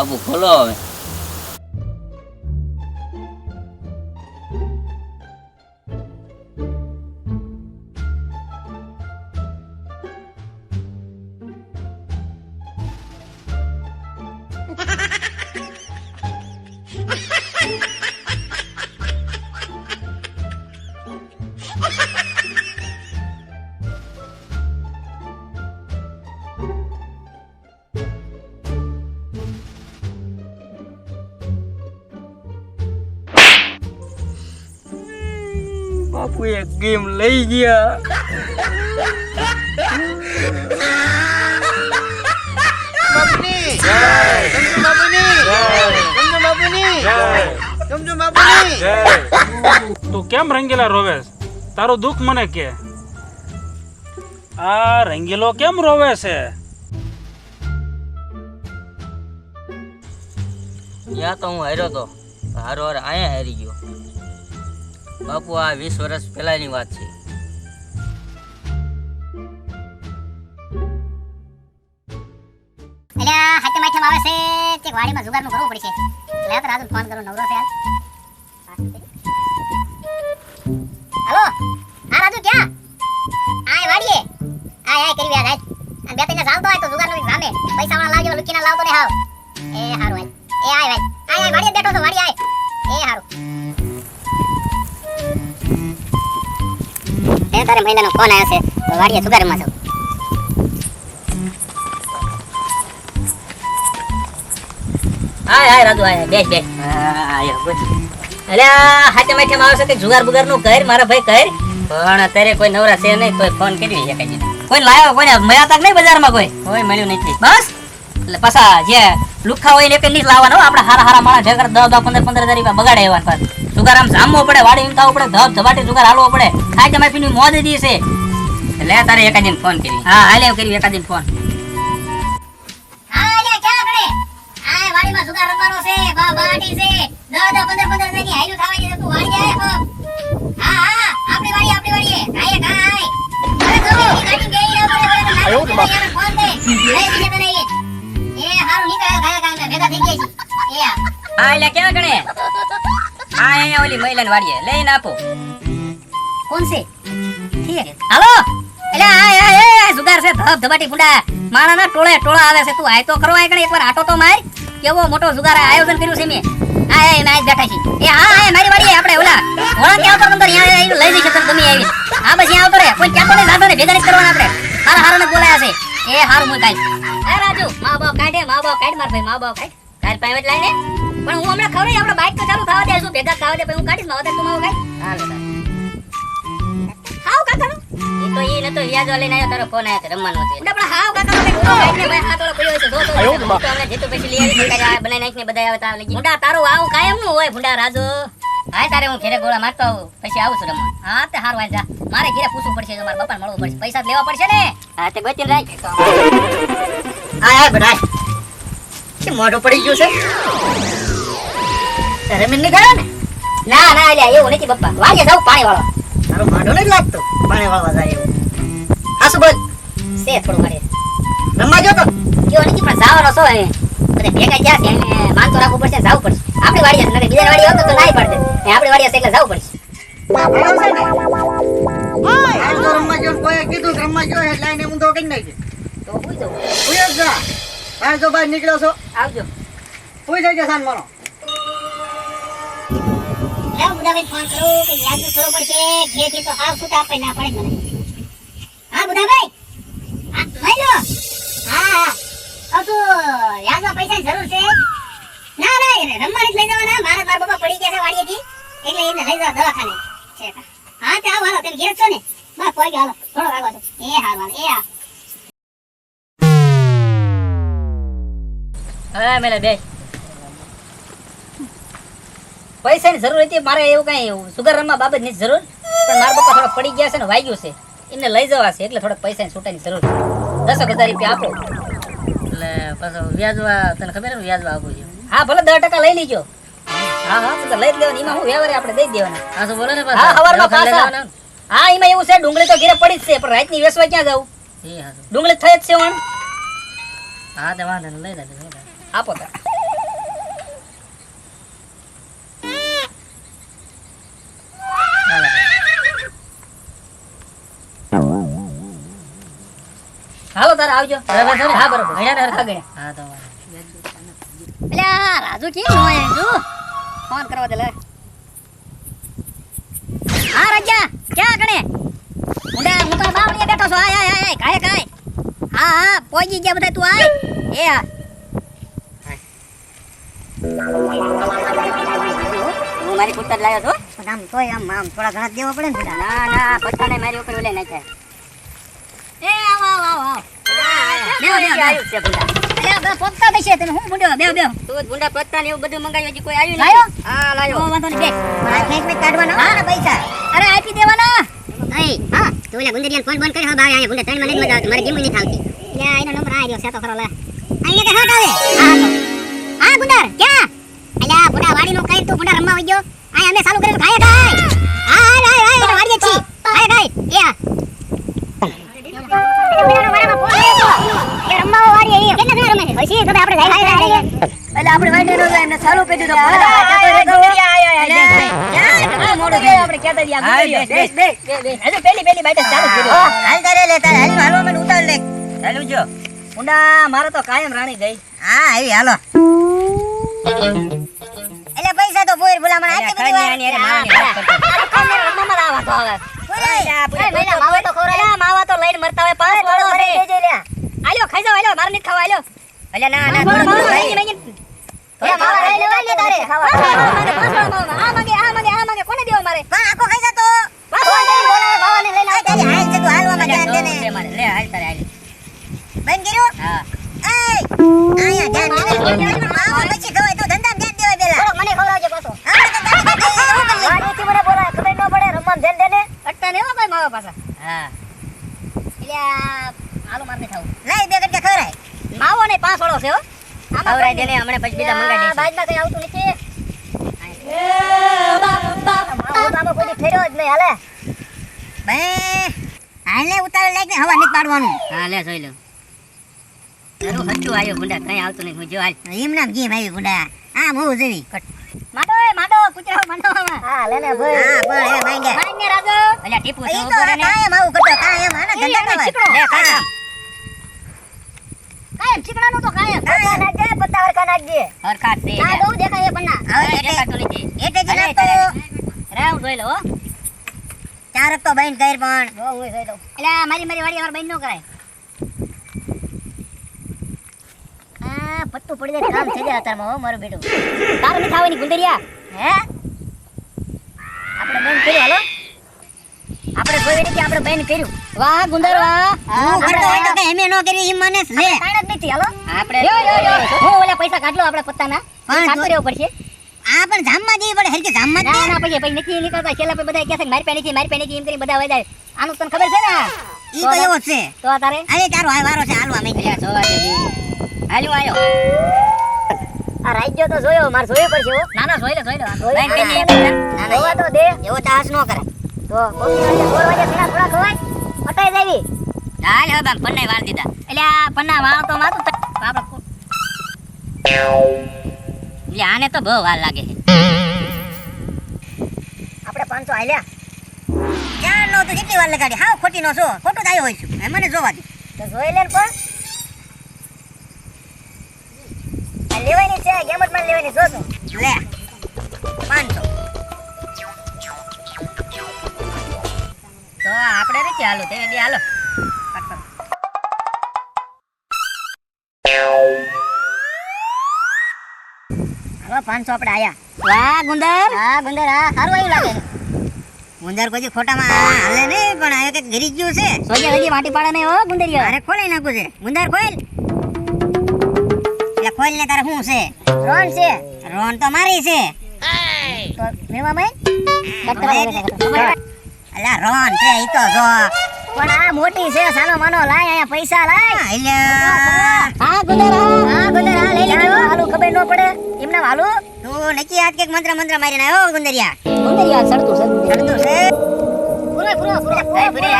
બાપુ ખોલો હવે. બાપુ એક ગેમ લઈ ગયા બાપુની સમજુ બાપુની સમજુ બાપુની સમજુ બાપુની તું કેમ રંગીલા રોવેશ તારું દુઃખ મને કે. આ રંગીલો કેમ રોવે છે યા તો હું હાર્યો તો. હારો હાર આયા હારી ગયો. બાપુ, આ વીસ વર્ષ પહેલાની વાત છે. અલ્યા તે હા રાજુ, ક્યાં? આય વાડીએ. આય આય કરી વ્યાજ આય અને બે પૈસા વાળા લાવજો, લુકીના લાવતો ને એ હારું એ આય ભાઈ આય વાડીએ બેઠો વાડી આય. એ હારું. તે તારે મહિનાનો ફોન આવ્યો છે તો વાડીએ સુગારમાં જાઉં. હાય હાય રાજુ હાય બેસ બેસ. અરે હાથે માથે આવે છે કે જુગાર બુગારનું કર મારા ભાઈ કર? પણ અત્યારે કોઈ નવરા છે નહીં કોઈ ફોન કરી છે કઈ કોઈ મળ્યા તક નહીં બજારમાં કોઈ? કોઈ મળ્યું નથી. બસ. એટલે પાછા જે લુખા હોય ને નહીં લાવવાનો હો. આપણે હારા હારા માણસ ઢેકર દસ દસ પંદર પંદર હજાર રૂપિયા બગાડે એવા. જુગાર આમ જામવો પડે વાડી વીંકાવવું પડે ધબ ધબાટી જુગાર હાલવો પડે. ખાય તમારી પીની મોજ દી છે. એટલે તારે એકાદ દિન ફોન કરી. હા હાલે કરી એકાદ ફોન હા અલ્યા ક્યાં ગણે આ વાડીમાં જુગાર રમવાનો છે બા બાટી છે. દસ દસ પંદર પંદરની હાઈલું થવા જશે તું વાડી જાય હો. હા હા આપણી વાડી આપણી વાડી આય કા આય અરે તો ગાડી ગઈ રે બોલે બોલે આયો તો બાપ ફોન ભેગા થઈ ગયા છે. હા એટલે ક્યાં ગણે? હા અહીંયા ઓલી મહિલાને વાડીએ લઈને આપો કોણ છે ઠીક હાલો એટલે આ આ એ જુગાર છે ધબ ધબાટી ફુંડા માણાના ટોળે ટોળા આવે છે તું આય તો કરો આય એકવાર આટો તો માર કેવો મોટો જુગાર આયોજન કર્યું છે મેં હા એ મેચ બેઠા છે એ હા હા મારી વાડી આપણે ઓલા ઓળા ક્યાં આવતો અંદર અહીંયા આવીને લઈ જઈશ તને ગમી આવી હા બસ અહીંયા આવતો રે કોઈ ક્યાં તો જાતો ને ભેગા નહીં કરવાના આપણે હારા હારા ને બોલાયા છે એ હારું મું કાઈ એ રાજુ મા બાપ કાઢે મા બાપ કાઢ માર ભાઈ મા બાપ કાઢ કાલ પાઇવટ લઈને પણ હું હમણાં ખબર આપણે બાઈક તો ચાલુ થવા દે શું ભેગા ખાવા દે પછી હું કાઢીશ માવતર તું માવો કઈ? હાલો તારે. હાવ કાકાનો? એ તો ઈ નતો વ્યાજ લઈને આવ્યો તારો ફોન આવ્યો તો રમવાનો હતો એટલે પણ હાવ મને કઈ ઊભો ને ભાઈ હાથ પડ્યો છે જો તો તો હમણાં જીતુ પછી લઈ આવી કાકા બનાવી નાખીને બધા આવે તો આ લઈ ભૂંડા તારું આવું કાયમનું હોય ભૂંડા રાજુ. હા તારે હું ઘેરે ગોળા મારતો આવું પછી આવું છું રમવા. હા તે હારું હાલ જા મારે ઘેરે પૂછવું પડશે તો મારા બાપાને મળવું પડશે. પૈસા લેવા પડશે ને. હા તે ગોતી રાખ. હા હા કે મોઢું પડી ગયો છે? મને નહીં ને ના ના એટલે એવું નથી બપ્પા વાગે જાવ પાણી વાળો તારું મોઢું નથી લાગતો? પાણી વાળવા જાય એવું. હા શું બોલ? છે થોડું મારે. રમવા જો તો? કયો નથી પણ જાવાનો છો હવે બધા ભેગા ગયા છે એને માન રાખવું પડશે ને જવું પડશે. આપણી વાડી હશે બીજા વાડી હોત તો નાઈ પડશે ને આપણી વાડી હશે એટલે જવું પડશે. રમવા ગયો ને કીધું રમવા ગયો એટલે એને ઊંધો કરી નાખી તો હું જવું ઉઈ જ જા. બહાર નીકળ્યો છો. આવજો. ઉઈ જજો સાન મારો લાવ બુધાભાઈ ફોન કરું, કે યાદ કરવો પડશે. ઘેરથી તો હાવ છૂટા આપે, ના પડે મને. હા બુધાભાઈ હા લો. હા હા. તો યાદમાં પૈસાની જરૂર છે? ના ના, એને રમવા નથી લઈ જવાના. મારા મારા બાપા પડી ગયા છે વાડીએથી. એટલે એને લઈ જવા દવાખાને. હા, તે આવો, હાલો. તમે ઘેર છો ને? બસ ગયો હાલો થોડો છો. એ હાલ હાલ, એ હા હવે મેલે બે. પૈસાની જરૂર હતી મારે એવું કઈ સુગર રમવા બાબત નથી જરૂર. પણ મારા પપ્પા થોડા પડી ગયા છે ને વાગ્યું છે. એમને લઈ જવા છે એટલે થોડા પૈસાની છૂટાની જરૂર છે. દસ હજાર રૂપિયા આપો. એટલે પાછો વ્યાજવા તને ખબર ને વ્યાજવા આપું છું? હા ભલે દસ ટકા લઈ લીજો. હા હા તો લઈ જ લેવાની. એમાં હું વ્યવહારે આપણે દઈ દેવાના. હા તો બોલો ને હા સવારમાં પાછા. હા એમાં એવું છે ડુંગળી તો ઘેરે પડી જ છે પણ રાતની વેસવા ક્યાં જવું ડુંગળી થઈ જ છે વણ હા તે વાંધો લઈ લેજો આપો તાર તારે આવજો. બરાબર છે ને? હા બરોબર. ઘણા ને હરખા ગણ્યા. હા તો એટલે રાજુ કેમ નો આયો? જો. ફોન કરવા દે લે. હા રાજા ક્યાં કણે મુંડા હું તો બાવળીએ બેઠો છું. આય આય આય કાય કાય. હા હા પોજી ગયા બધા તું આય. એ હા. હું મારી કુતર જ લાવ્યો છું પણ આમ તોય આમ આમ થોડા ઘણા દેવા પડે ને. ના ના પત્તાને મારી ઉપર ઓલે નાખ્યા. એ આવો આવો આવો આવો ભૂંડા. હું ભૂંડા લાયો? વાંધો નહીં અહીંયા નંબર આ રહ્યો છે અહીંયા આવે હા હા ગુંદર ક્યાં અલ્યા બુડા વાડીનું કઈ તું બુડા રમવા વઈ ગયો આ અમે ચાલુ ખાય ખાય એટલે આપણે વાંઢે નો એમને ચાલુ કહી દીધો? આપણે કહેતા રહ્યા, બેસ, બેસ. હજુ પહેલી પહેલી બાઈટ ચાલુ જ હાલ તારે લે તારે. હાલ હાલવા મને ઉતાર લે. ચાલુ જો ઊંડા મારે તો કાયમ રાણી ગઈ. હા આવી હાલો. એટલે પૈસા તો ફોર ભલામણ અલ્યા, આટલી બધી વાર લાવા તો હવે. માવા તો. માવા તો લઈને મરતા હોય પાંચ વાળો છે. આલ્યો ખાઈ જાવ આલ્યો મારે નથી ખાવા આલ્યો અલ્યા, ના, ના, થોડું થોડું. એ માવા લઈ લેવાય ને તારે ખાવા. પાંચ વાળા માગે, પાંચ વાળા માવા. આ માગે આ માગે આ માગે કોને દેવા મારે પણ આખો ખાઈ જતો પાંચ વાળા બોલાવે માવાને લઈને આ તારી હાલ છે તું હાલવામાં ધ્યાન દે ને મારે. લે, હાલ તારે હાલ. બંધ કર્યું હા. એય અહીંયા ધ્યાન દે મામા પછી ખવાય તો ધંધામાં ધ્યાન દેવાય પેલા થોડોક મને ખવડાવજો પાછો આપણે તો તારી પાસે એવું કરી લઈએ. વાડીથી મને બોલાવે ખબર ન પડે રમવામાં ધ્યાન દે ને અટતા ને હો કોઈ માવા પાછા હા. એટલે આ આલુ માર નહીં ખાવું લાય બે કટકા ખવડાય માવો ને પાંચ વાળો છે હો આમાં દેને દે હમણાં પછી બીજા મંગાવી દઈશું. બાજમાં કઈ આવતું નથી. આમાં કોઈ દી જ નહીં હાલે. બે હાલે ઉતાર લાગ ને હવા નથી પાડવાનું. હા, લે, જોઈ લો. તારું હચ્ચું આવ્યું, ભૂંડા, કઈ આવતું નહીં. હું જો હાલ. એમ નામ કેમ આવી ગુડા આ હોવું જેવી માંડો એ માંડો કૂતરા માંડો હા લે ને હા પણ એ માંગે માંડ રાજો. અલ્યા, ટીપુ તો ઉપર ને. કાયમ આવું કરતો કાયમ આના ધંધા એને લે, હા. જા. કાયમ ચીકણાનું તો કાયમ કાયમ. નાખજે પત્તા હરખા નાખજે. હરખા જ ના બહુ દેખાય એ પન્ના. હવે એટલે દેખાતું નથી. એટલે જ અરે, નાખતો. જોઈ લઉં, હો. તો બહેન કર પણ. જો હું જોઈ લઉં. એટલે મારી મારી વાડી અમાર બેન નો કરાય. આ પત્તું પડી જાય કામ થઈ જાય અત્યારમાં હો મારું બેટું. તારે નથી ખાવાની ગુંદરિયા. હે? આપણે કર્યું હાલો. આપણે આપણે બેન કર્યું. વાહ ગુંદર વાહ હું કરતો હોય તો કઈ એમે નો કરી ઈ મને લે. કાંઈ જ નથી હાલો. આપણે યો યો યો હું ઓલા પૈસા કાઢ લો આપણે પત્તાના. કાઢતો રહેવું પડશે. આ પણ જામમાં દેવી પડે હરકે જામમાં ના ના પછી પછી નથી નીકળતા. છેલ્લા પછી બધા કહે છે? કે મારી પેની મારી પેની એમ કરી બધા વજાય આનું તને ખબર છે ને? ઈ તો એવો જ છે. તો આ તારે? અરે તારો આ વારો છે હાલવા માંડી અલ્યા, જોવા દે જી. આયો. આ રાજ્ય તો જોયો મારે જોયું પડશે ના, ના, જોઈ લે, જોઈ લે. ના, ના, જોવા તો દે. એવો ચાસ નો કરે તો હાલ, હવે વાળ દીધા. એટલે આ પન્ના વાળો તો આપણે આને તો બહુ વાર લાગે છે. આપણે પાંચસો હાલ્યા ક્યાં નો તો કેટલી વાર લગાડી? હા ખોટી નો છો. ખોટું થાય હોય છું. મને જોવા દે. તો જોઈ લે પણ. લેવાની છે ગેમ જ માં લેવાની જો તું. લે. પાંચસો. તો આપણે નથી હાલું તે દી હાલો. હવે પાંચસો આપણે આયા. વાહ ગુંદર. હા ગુંદર હા સારું આવ્યું લાગે ગુંદર કોઈ ખોટામાં હાલે નહીં પણ આ કંઈક ગરી ગયું છે. સોજે હજી માટી પાડે નહીં હો ગુંદરિયો અરે ખોલી નાખું છે. ગુંદર ખોલ. એટલે ખોલ ને તારે શું છે? રોન છે. રોન તો મારી છે. તો મેવા ભાઈ. અલા રોન છે ઈ તો જો. પણ આ મોટી છે સાનો માનો લાય અહીંયા પૈસા લાય. એટલે હા ગુંદર હા. ગુંદર હા લઈ લેજો. હાલો ખબર ન પડે. એમને હાલો. તું નકી હાથ કે મંત્ર મંત્ર મારીને આવ્યો ગુંદરિયા? ગુંદરિયા સડતું છે ચડતું છે? પૂરો પૂરો પૂરો.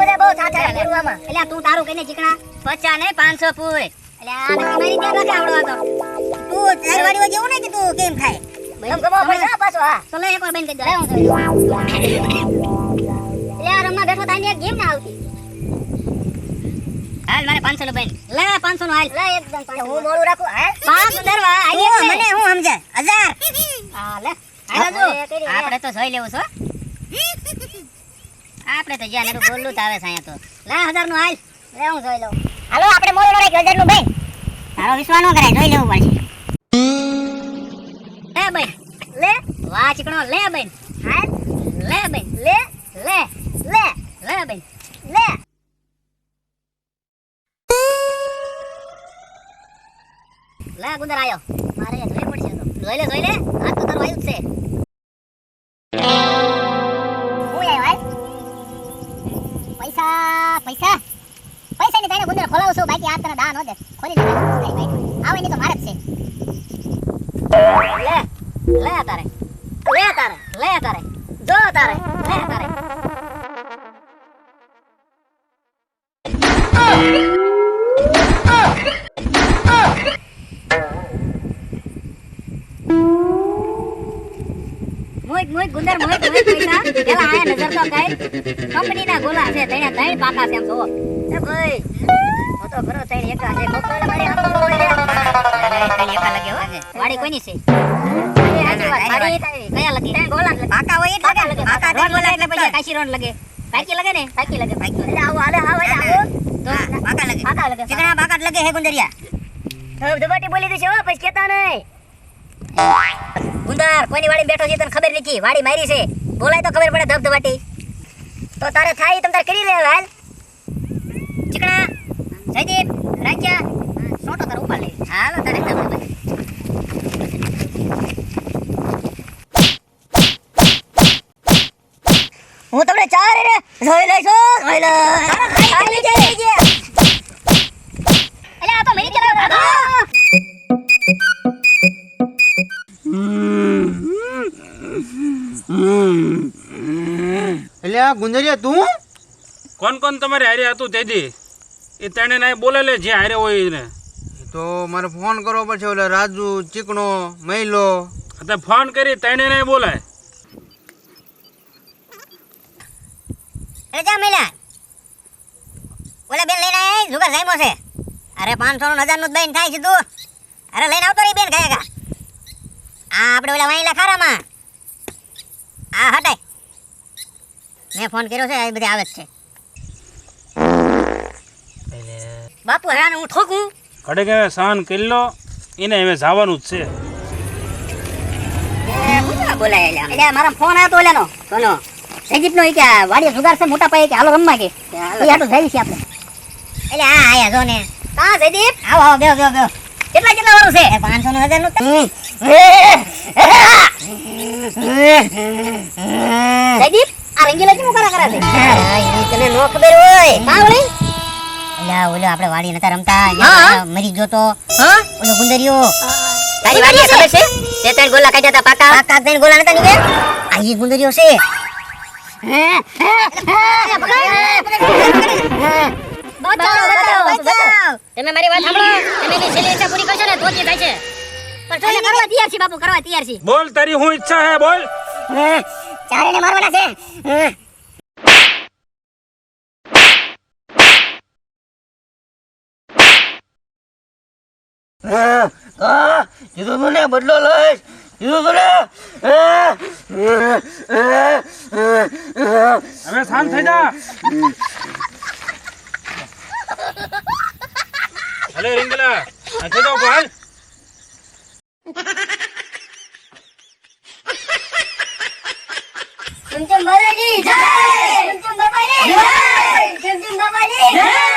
બધા બહુ છે પૂરવામાં એટલે તું તારું કઈને ચીકણા. પચા નહીં પાંચસો પૂર એટલે આ મારી ત્યાં નથી આવડો હતો તું. તારી વાડી જેવું નહીં કે તું કેમ ખાય ગમો પૈસા પાછો હા. તો લે એકવાર બેન કહી દો. એટલે આ રમવા બેઠો થાય એક ગેમ ના આવતી. હાલ મારે 500 નું બેન લે 500 નું હાલ. લે એકદમ 500 હું મોડું રાખું? હે પાંચ દરવા આઈ મને હું સમજે હજાર. હા લે. આપણે તો જોઈ લેવું છો આપણે તો જ્યાં નેરું બોલલું જ આવે છે અહીંયા તો. લે હજારનું હાલ. લે હું જોઈ લઉં. હાલો આપણે મોડું રાખ્યું 1000 નું બેન તારો વિશ્વાસ ન કરાય જોઈ લેવું પડશે. લે બેન લે. વાહ ચીકણો લે બેન હાલ. લે બેન લે લે. લે લે બેન લે લે ગુંદર આયો મારે જોઈ પડશે તો જોઈ લે જોઈ લે હાથ તો તારું આવ્યું જ છે હું આવ્યો આ તો મારે જ છે લે લે તારે લે તારે લે તારે, જો તારે. મોઈક ગુંદર મોઈક મોઈક પૈસા. એલા આયા નજર તો કઈ કંપનીના ગોલા છે તણે ત્રણ પાકા છે એમ જોવો. એ ભાઈ હું તો ખરો ત્રણ એકા છે. કોકડે મારી આમ તો રે ત્રણ એકા લાગે હો વાડી કોની છે કયા લગે? ત્રણ ગોલા પાકા હોય એટલે પાકા લગે. પાકા રોડ ગોલા એટલે પછી કાશી રોન લગે. પાકી લગે ને? પાકી લગે પાકી એટલે આવો હાલે આવો આવો. તો પાકા લગે. પાકા લગે. ચીકણા પાકા લગે હે ગુંદરિયા. હવે દબાટી બોલી દેશે હો પછી કેતા નહીં. ગુંદર કોની વાડી બેઠો છે તને ખબર નથી? વાડી મારી છે. બોલાય તો ખબર પડે ધબધબાટી. તો તારે થાય તમ તારે કરી લે હાલ. ચીકણા જયદીપ રાજ્યા સોટો તારે ઉપર લે હાલો તારે ધબધબાટી હું તમને ચાર રે જોઈ લઈશું. જોઈ લે એટલે આ ગુંદરિયા તું? કોણ કોણ તમારે હારે હતું તેદી? એ તેને ના બોલે લે જે હારે હોય એને. તો મારે ફોન કરવો પડશે ઓલા રાજુ ચીકણો મહિલો તો ફોન કરી તેને નહીં બોલાય. એ મહિલા મેલા? ઓલા બેન લઈને આય જુગાર સાઈમો છે. અરે પાંચસો નું હજારનું બેન થાય છે તું. અરે લઈને આવતો રહી બેન ખાયા આ આપણે ઓલા વાઈલા ખારામાં. આ હટાય. મેં ફોન કર્યો છે એ બધી આવે જ છે. બાપુ હેરાન હું ઠોકું? કડે કે સહન કરી લો એને હવે જવાનું જ છે. બોલાય એટલે મારા ફોન આવ્યો તો ઓલાનો કોનો સંદીપ નો કે વાડી જુગાર છે મોટા પાયે કે હાલો રમવા કે? હાટુ જાય છે આપણે. એટલે આ આયા જો ને. હા સંદીપ આવો આવો બેહો બેહો બેહો. કેટલા કેટલા વાળું છે? પાંચસો નું હજારનું જયદીપ આ રંગીલા કેમ કરા કરા છે તને નો ખબર હોય. હા વળી ઓલા ઓલો આપણે વાડી નતા રમતા. મરી ગયો તો હા. ઓલો ગુંદરિયો તારી વાડીએ ખબર છે? તે ત્રણ ગોલા કાઢ્યા હતા પાકા. પાકા ત્રણ ગોલા નતા નીકળે આ ઈ ગુંદરિયો છે. બચાવો બચાવો બચાવો. તમે મારી વાત સાંભળો. તમે એની છેલ્લી ઈચ્છા પૂરી કરશો ને તો જ થાય છે. પણ કરવા તૈયાર છે બાપુ કરવા તૈયાર છે. બોલ તારી હું ઈચ્છા હે બોલ. ચારેને મારવાના છે. કીધું તું ને બદલો લઈશ. કીધું તું ને હવે શાંત થઈ જા. હલે રિંગલા. થઈ જાઓ હાલ? ચમચમ બાબાજી જય! ચમચમ બાબાજી જય! ચમચમ બાબાજી જય!